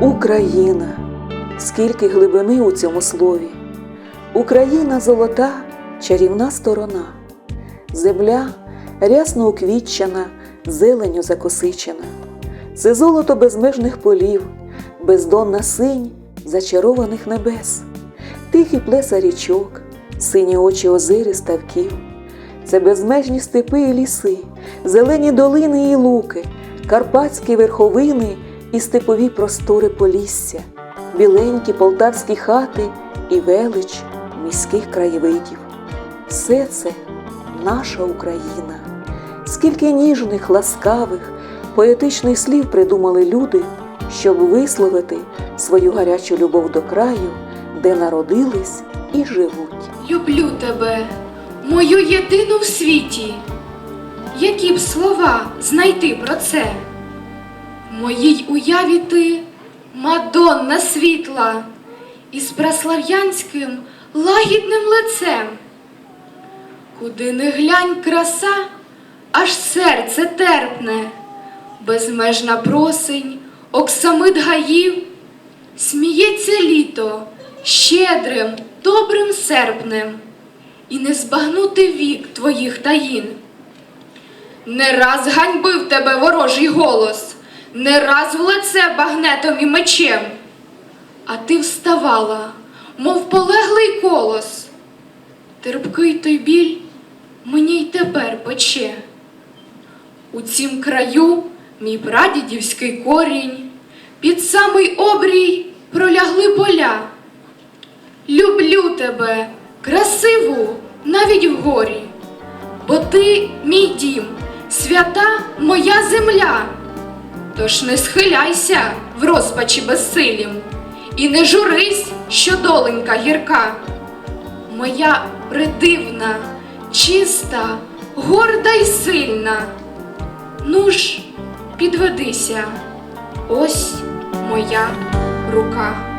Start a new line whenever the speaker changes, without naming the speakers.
Україна, скільки глибини у цьому слові. Україна золота, чарівна сторона, земля рясно уквітчена, зеленю закосичена. Це золото безмежних полів, бездонна синь зачарованих небес, тихі плеса річок, сині очі озери ставків. Це безмежні степи і ліси, зелені долини і луки, карпатські верховини і степові простори полісся, біленькі полтавські хати і велич міських краєвидів. Все це наша Україна. Скільки ніжних, ласкавих, поетичних слів придумали люди, щоб висловити свою гарячу любов до краю, де народились і живуть.
Люблю тебе, мою єдину в світі. Які б слова знайти про це? Моїй уяві ти, Мадонна світла, із праслав'янським лагідним лицем. Куди не глянь краса, аж серце терпне, безмежна просень, оксамит гаїв, сміється літо щедрим, добрим серпнем, і не збагнути вік твоїх таїн. Не раз ганьбив тебе ворожий голос, не раз в лице багнетом і мечем. А ти вставала, мов полеглий колос. Терпкий той біль мені й тепер пече. У цім краю мій прадідівський корінь, під самий обрій пролягли поля. Люблю тебе, красиву, навіть в горі, бо ти мій дім, свята моя земля. Тож не схиляйся в розпачі безсилім, і не журись, що доленька гірка. Моя придивна, чиста, горда й сильна. Ну ж, підведися, ось моя рука.